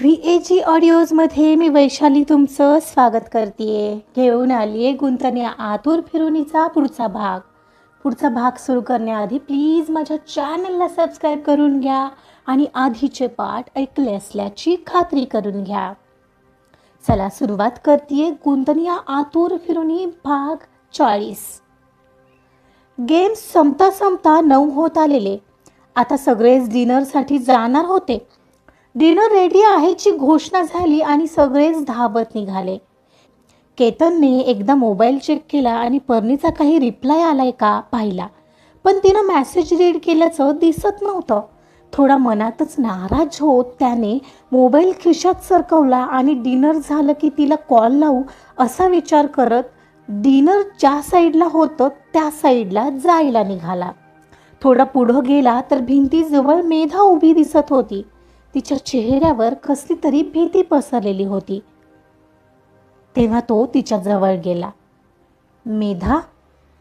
V A जी ऑडिओजमध्ये मी वैशाली तुमचं स्वागत करते घेऊन आली आहे गुंतण्या आतूर फिरुनीचा पुढचा भाग. पुढचा भाग सुरू करण्याआधी प्लीज माझ्या चॅनलला सबस्क्राईब करून घ्या आणि आधीचे पाठ ऐकले असल्याची खात्री करून घ्या. चला सुरुवात करते गुंतनिया आतूर फिरुनी भाग चाळीस. गेम संपता संपता नऊ होत आलेले. आता सगळेच डिनरसाठी जाणार होते. डिनर रेडी आहेची घोषणा झाली आणि सगळेच धावत निघाले. केतनने एकदा मोबाईल चेक केला आणि पर्णीचा काही रिप्लाय आलाय का पाहिला. पण तिनं मॅसेज रीड केल्याचं दिसत नव्हतं. थोडा मनातच नाराज होत त्याने मोबाईल खिशात सरकवला आणि डिनर झालं की तिला कॉल लावू असा विचार करत डिनर ज्या साईडला होतं त्या साईडला जायला निघाला. थोडा पुढं गेला तर भिंतीजवळ मेधा उभी दिसत होती. तिच्या चेहऱ्यावर कसली तरी भीती पसरलेली होती. तेव्हा तो तिच्या जवळ गेला. मेधा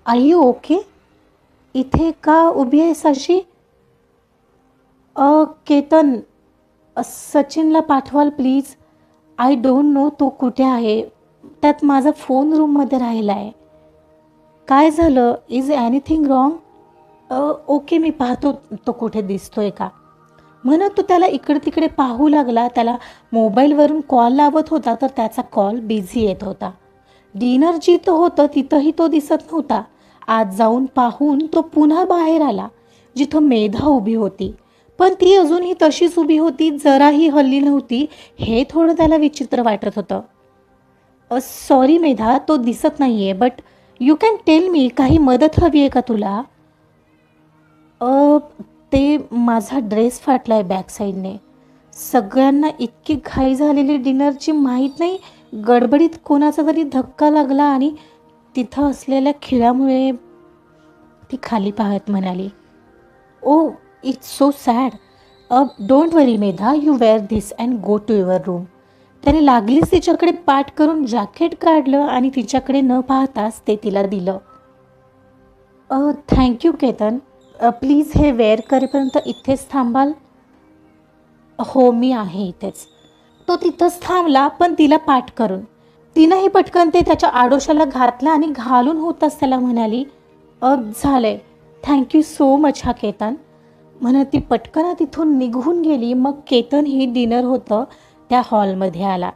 आर यू ओके इथे का उभी आहेस अशी? अ केतन सचिनला पाठवाल प्लीज. आय डोंट नो तो कुठे आहे. त्यात माझा फोन रूममध्ये राहिला आहे. काय झालं? इज एनिथिंग रॉंग ओके मी पाहतो तो कुठे दिसतोय का. म्हणत तो त्याला इकडे तिकडे पाहू लागला. त्याला मोबाईलवरून कॉल लावत होता तर त्याचा कॉल बिझी येत होता. डिनर जिथं होतं तिथंही तो दिसत नव्हता. आज जाऊन पाहून तो पुन्हा बाहेर आला जिथं मेधा उभी होती. पण ती अजूनही तशीच उभी होती जराही हल्ली नव्हती हे थोडं त्याला विचित्र वाटत होतं. सॉरी मेधा तो दिसत नाही आहे but you can tell me काही मदत हवी आहे का तुला? ते माझा ड्रेस फाटला आहे बॅक साईडने सगळ्यांना इतकी घाई झालेली डिनरची माहीत नाही गडबडीत कोणाचा तरी धक्का लागला आणि तिथं असलेल्या खिळामुळे ती खाली पाहत म्हणाली ओ इट्स सो सॅड अब don't worry Medha you wear this and go to your room त्याने लागलीच तिच्याकडे पाठ करून जॅकेट काढलं आणि तिच्याकडे न पाहताच ते तिला दिलं. Thank you Ketan. प्लीज हे वेअर करेपर्यंत इथेच थांबाल. हो मी आहे इथेच. तो तिथंच थांबला पण तिला पाठ करून. तिनंही पटकन ते त्याच्या आडोशाला घातलं आणि घालून होताच त्याला म्हणाली अप झालंय थँक्यू सो मच हा केतन. म्हणत ती पटकन तिथून निघून गेली. मग केतन ही डिनर होतं त्या हॉलमध्ये आला.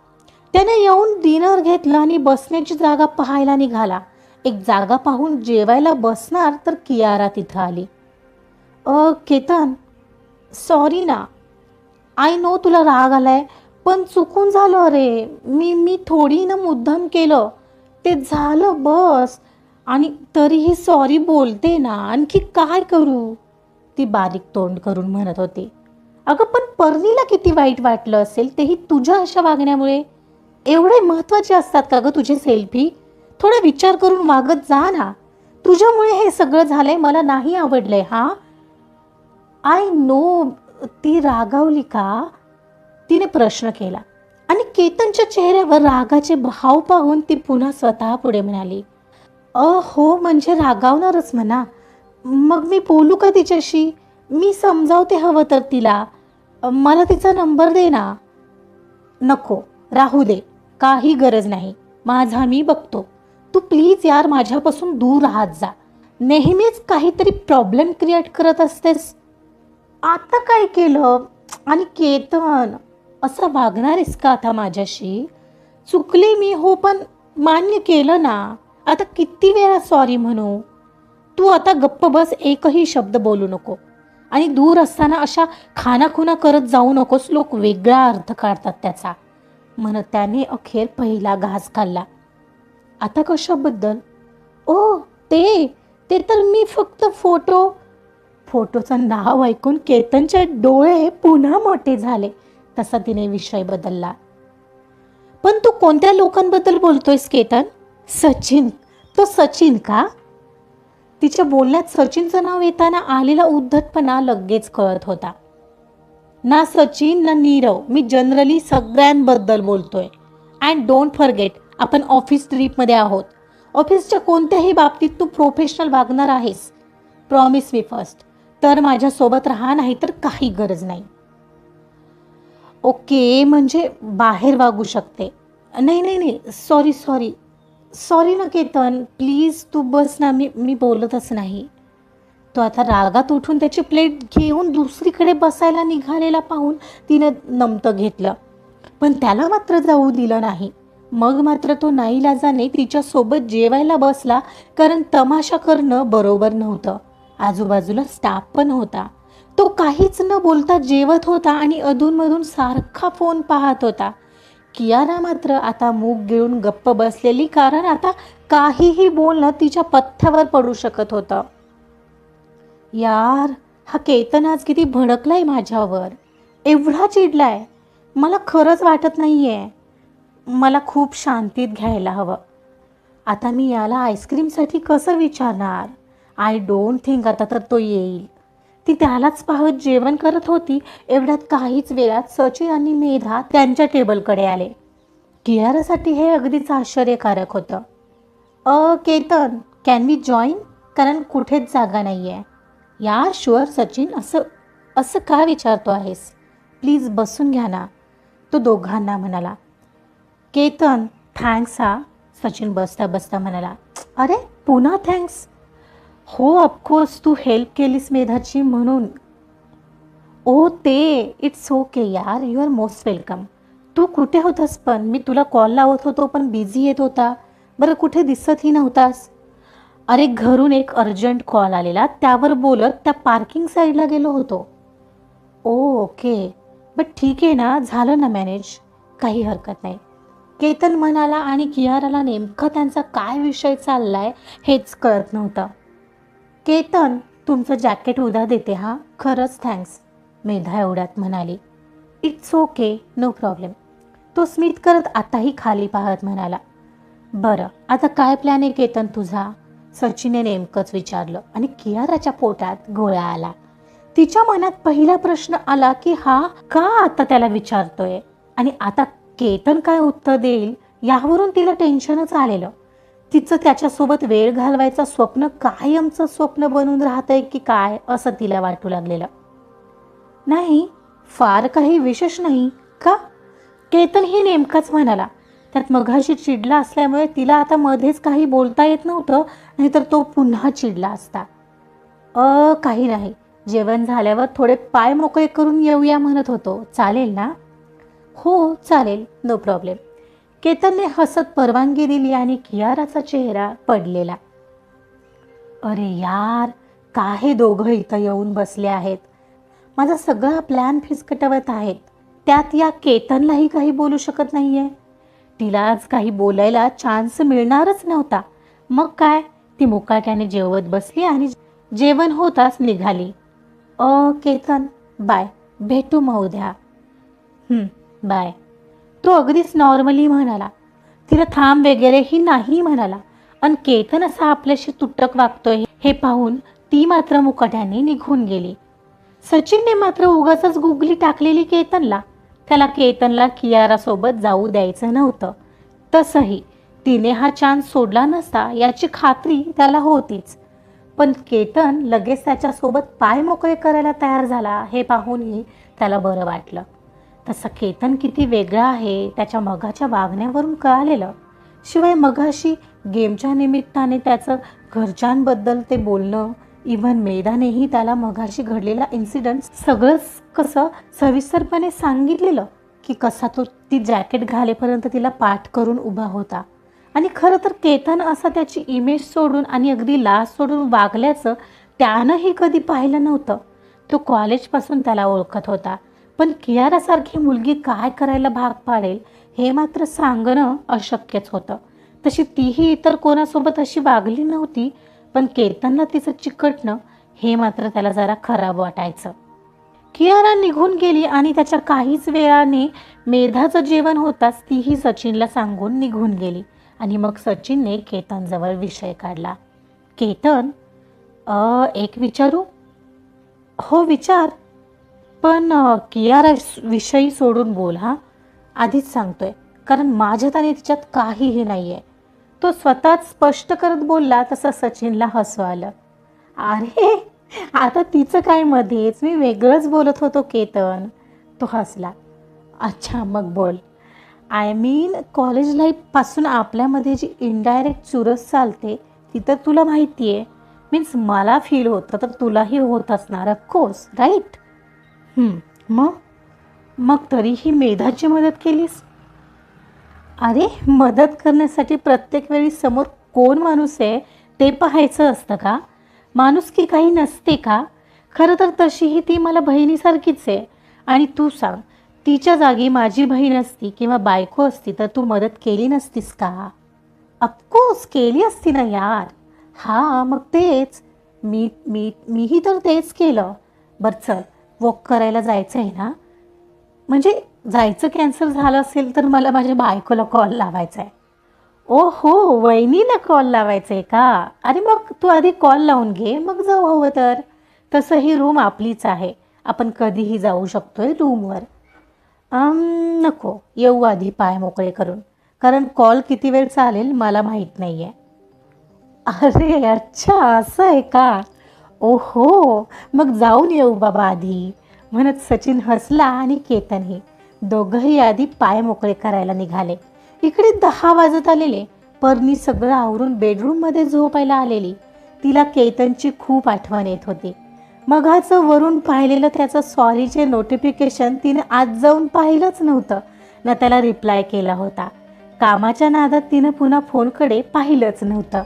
त्याने येऊन डिनर घेतलं आणि बसण्याची जागा पाहायला निघाला. एक जागा पाहून जेवायला बसणार तर कियारा तिथं आली. अ केतन सॉरी ना. आय नो तुला राग आलाय पण चुकून झालं अरे. मी मी थोडी ना मुद्दाम केलं. ते झालं बस. आणि तरीही सॉरी बोलते ना. आणखी काय करू? ती बारीक तोंड करून म्हणत होती. अगं पण पर्णीला किती वाईट वाटलं असेल तेही तुझ्या अशा वागण्यामुळे? एवढे महत्त्वाचे असतात का गं तुझे सेल्फी? थोडा विचार करून वागत जा ना. तुझ्यामुळे हे सगळं झालंय मला नाही आवडलंय हां? आय नो ती रागावली का? तिने प्रश्न केला. आणि केतनच्या चेहऱ्यावर रागाचे भाव पाहून ती पुन्हा स्वतः पुढे म्हणाली अ हो म्हणजे रागावणारच म्हणा. मग मी बोलू का तिच्याशी? मी समजावते हवं तर तिला. मला तिचा नंबर दे ना. नको राहू दे. काही गरज नाही. माझा मी बघतो. तू प्लीज यार माझ्यापासून दूर राहत जा. नेहमीच काहीतरी प्रॉब्लेम क्रिएट करत असतेस. आता काय केलं? आणि केतन असं वागणार आहेस का आता माझ्याशी? चुकले मी हो पण मान्य केलं ना. आता किती वेळा सॉरी म्हणू? तू आता गप्प बस एकही शब्द बोलू नको. आणि दूर असताना अशा खानाखुना करत जाऊ नकोस. लोक वेगळा अर्थ काढतात त्याचा. म्हणत त्याने अखेर पहिला घास खाल्ला. आता कशाबद्दल? ओ ते ते तर मी फक्त फोटो फोटोचं नाव ऐकून केतनचे डोळे पुन्हा मोठे झाले. तसा तिने विषय बदलला. पण तू कोणत्या लोकांबद्दल बोलतोयस केतन? सचिन. तो सचिन का? तिच्या बोलण्यात सचिनचं नाव येताना आलेला उद्धटपणा लगेच कळत होता. ना सचिन ना नीरव. मी जनरली सगळ्यांबद्दल बोलतोय. अँड डोंट फॉरगेट आपण ऑफिस ट्रीपमध्ये आहोत. ऑफिसच्या कोणत्याही बाबतीत तू प्रोफेशनल वागणार आहेस. प्रॉमिस मी फर्स्ट तर माझ्यासोबत राहा नाही तर काही गरज नाही. ओके म्हणजे बाहेर वागू शकते. नाही नाही नाही सॉरी सॉरी सॉरी ना केतन प्लीज तू बस ना मी मी बोलतच नाही. तो आता रागात उठून त्याची प्लेट घेऊन दुसरीकडे बसायला निघालेला पाहून तिनं नमतं घेतलं. पण त्याला मात्र जाऊ दिलं नाही. मग मात्र तो नाईलाजाने तिच्यासोबत जेवायला बसला कारण तमाशा करणं बरोबर नव्हतं. आजूबाजूला स्टाफ पण होता. तो काहीच न बोलता जेवत होता आणि अधूनमधून सारखा फोन पाहत होता. कियारा मात्र आता मूग गिळून गप्प बसलेली कारण आता काहीही बोलणं तिच्या पथ्यावर पडू शकत होतं. यार हा केतन आज किती भडकलाय माझ्यावर. एवढा चिडलाय. मला खरंच वाटत नाही आहे मला खूप शांतीत घ्यायला हवं. आता मी याला आईस्क्रीमसाठी कसं विचारणार? आय डोंट थिंक आता तर तो येईल. ती त्यालाच पाहत जेवण करत होती. एवढ्यात काहीच वेळात सचिन आणि मेधा त्यांच्या टेबलकडे आले. कियारासाठी हे अगदीच आश्चर्यकारक होतं. Uh Ketan can we join कारण कुठेच जागा नाही आहे या शुअर सचिन असं असं का विचारतो आहेस? प्लीज बसून घ्या ना. तो दोघांना म्हणाला. केतन थँक्स हा. सचिन बसता बसता म्हणाला. अरे पुन्हा थँक्स हो ऑफकोर्स तू हेल्प केलीस मेधाची म्हणून. ओ ते इट्स ओके यार यू आर मोस्ट वेलकम तू कुठे होतास पण? मी तुला कॉल लावत होतो पण बिझी येत होता. बरं कुठे दिसतही नव्हतास. अरे घरून एक अर्जंट कॉल आलेला. त्यावर बोलत त्या पार्किंग साईडला गेलो होतो. ओ ओके बट ठीक आहे ना झालं ना मॅनेज काही हरकत नाही. केतन म्हणाला आणि कियाराला नेमकं त्यांचा काय विषय चालला आहे हेच कळत नव्हतं. केतन तुमचं जॅकेट उद्या देते हा? खरंच थँक्स मेधा एवढ्यात म्हणाली. इट्स ओके नो प्रॉब्लेम तो स्मित करत आताही खाली पाहत म्हणाला. बरं आता काय प्लॅन आहे केतन तुझा? सचिनने नेमकंच विचारलं आणि कियाराच्या पोटात गोळा आला. तिच्या मनात पहिला प्रश्न आला की हा का आता त्याला विचारतोय? आणि आता केतन काय उत्तर देईल? यावरून तिला टेन्शनच आलेलं. तिचं त्याच्यासोबत वेळ घालवायचं स्वप्न कायमचं स्वप्न बनून राहतंय की काय असं तिला वाटू लागलेलं. नाही फार काही विशेष नाही का? केतन ही नेमकाच म्हणाला. त्यात मघाशी चिडला असल्यामुळे तिला आता मध्येच काही बोलता येत नव्हतं नाहीतर तो पुन्हा चिडला असता. अ काही नाही. जेवण झाल्यावर थोडे पाय मोकळे करून येऊया म्हणत होतो. चालेल ना? हो चालेल. नो प्रॉब्लेम केतनने हसत परवानगी दिली आणि कियाराचा चेहरा पडलेला. अरे यार का हे दोघं इथं येऊन बसले आहेत. माझा सगळा प्लॅन फिसकटवत आहेत. त्यात या केतनलाही काही बोलू शकत नाहीये. तिला आज काही बोलायला चान्स मिळणारच नव्हता. मग काय? ती मुकाट्याने जेवत बसली आणि जेवण होताच निघाली. Uh Ketan bye. भेटू मग उद्या. बाय. तो अगदीच नॉर्मली म्हणाला. तिला थांब वगैरेही नाही म्हणाला. आणि केतन असा आपल्याशी तुटक वागतोय हे पाहून ती मात्र मुकाट्याने निघून गेली. सचिनने मात्र उगाच गुगली टाकलेली केतनला. त्याला केतनला कियारासोबत जाऊ द्यायचं नव्हतं. तसंही तिने हा चान्स सोडला नसता याची खात्री त्याला होतीच. पण केतन लगेच त्याच्यासोबत पाय मोकळे करायला तयार झाला हे पाहूनही त्याला बरं वाटलं. तसं केतन किती वेगळा आहे त्याच्या मगाच्या वागण्यावरून कळालेलं. शिवाय मगाशी गेमच्या निमित्ताने त्याचं घरच्यांबद्दल ते बोलणं इव्हन मेधानेही त्याला मगाशी घडलेला इन्सिडंट सगळंच कसं सविस्तरपणे सांगितलेलं की कसा तो ती जॅकेट घालेपर्यंत तिला पाठ करून उभा होता. आणि खरं तर केतन असा त्याची इमेज सोडून आणि अगदी लाज सोडून वागल्याचं त्यानंही कधी पाहिलं नव्हतं. तो कॉलेजपासून त्याला ओळखत होता. पण कियारासारखी मुलगी काय करायला भाग पाडेल हे मात्र सांगणं अशक्यच होतं. तशी तीही इतर कोणासोबत अशी वागली नव्हती पण केतनला तिचं चिकटणं हे मात्र त्याला जरा खराब वाटायचं. कियारा निघून गेली आणि त्याच्या काहीच वेळाने मेधाचं जेवण होताच तीही सचिनला सांगून निघून गेली आणि मग सचिनने केतनजवळ विषय काढला. केतन? अ, एक विचारू? हो विचार. पण अ, कियारा विषयी सोडून बोल हा. आधीच सांगतोय. कारण माझ्यात आणि तिच्यात काहीही नाही आहे तो स्वतःच स्पष्ट करत बोलला तसं सचिनला हसू आलं अरे आता तिचं काय मध्येच? मी वेगळंच बोलत होतो केतन. तो हसला. अच्छा मग बोल. आय मीन कॉलेज लाईफपासून आपल्यामध्ये जी इनडायरेक्ट चुरस चालते ती तर तुला माहिती आहे मीन्स मला फील होतं तर तुलाही होत असणार ऑफकोर्स राईट मग? मग तरीही मेधाची मदत केलीस? अरे मदत करण्यासाठी प्रत्येक वेळी समोर कोण माणूस आहे ते पाहायचं असतं का? माणूस की काही नसते का? खरं तर तशीही ती मला बहिणीसारखीच आहे. आणि तू सांग तिच्या जागी माझी बहीण असती किंवा बायको असती तर तू मदत केली नसतीस का? अफकोर्स केली असती ना यार. हां मग तेच. मी मी मीही तर तेच केलं. बरं चल. वॉक करायला जायचं आहे ना म्हणजे जायचं कॅन्सल झालं असेल तर मला माझ्या बायकोला कॉल लावायचा आहे ओ हो वहिनीला कॉल लावायचा आहे का? अरे मग तू आधी कॉल लावून घे मग जाऊ हवं तर. तसं ही रूम आपलीच आहे. आपण कधीही जाऊ शकतो आहे रूमवर नको. येऊ आधी पाय मोकळे करून. कारण कॉल किती वेळ चालेल मला माहीत नाही आहे अरे अच्छा असं आहे का? ओहो मग जाऊन येऊ बाबा आधी. म्हणत सचिन हसला आणि केतनही. दोघंही आधी पाय मोकळे करायला निघाले. इकडे दहा वाजत आलेले. परनी सगळं आवरून बेडरूममध्ये झोपायला आलेली. तिला केतनची खूप आठवण येत होती. मघाचं वरून पाहिलेलं त्याचं सॉरीचे नोटिफिकेशन तिने आज जाऊन पाहिलंच नव्हतं. ना त्याला रिप्लाय केला होता. कामाच्या नादात तिनं पुन्हा फोनकडे पाहिलंच नव्हतं.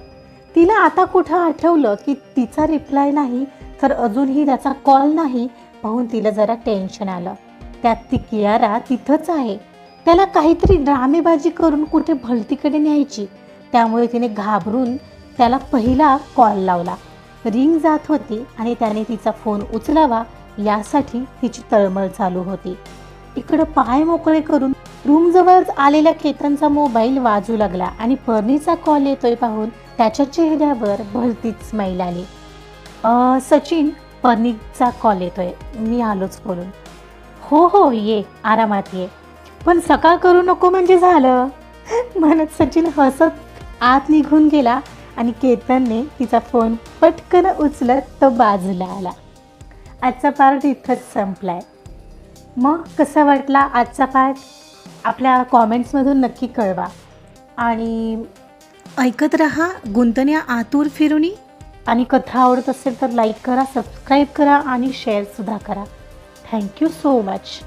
तिला आता कुठं आठवलं की तिचा रिप्लाय नाही तर अजूनही त्याचा कॉल नाही पाहून तिला जरा टेन्शन आलं. त्यात ती कियारा तिथंच आहे. त्याला काहीतरी ड्रामेबाजी करून कुठे भलतीकडे न्यायची. त्यामुळे तिने घाबरून त्याला पहिला कॉल लावला. रिंग जात होती आणि त्याने तिचा फोन उचलावा यासाठी तिची तळमळ चालू होती. इकडं पाय मोकळे करून रूमजवळच आलेल्या केतनचा मोबाईल वाजू लागला आणि पर्णीचा कॉल येतोय पाहून त्याच्या चेहऱ्यावर भलतीच स्माईल आली. सचिन पर्णीचा कॉल येतोय. मी आलोच बोलून. हो हो ये आरामात ये. पण सकाळ करू नको म्हणजे झालं. म्हणत सचिन हसत आत निघून गेला आणि केतनने तिचा फोन पटकन उचलत तो बाजूला आला. आजचा पार्ट इथंच संपलाय. मग कसा वाटला आजचा पार्ट आपल्या कॉमेंट्समधून नक्की कळवा. आणि ऐकत रहा गुंतण्या आतूर फिरुनी. आणि कथा आवडत असेल तर लाईक करा सबस्क्राईब करा आणि शेअरसुद्धा करा. Thank you so much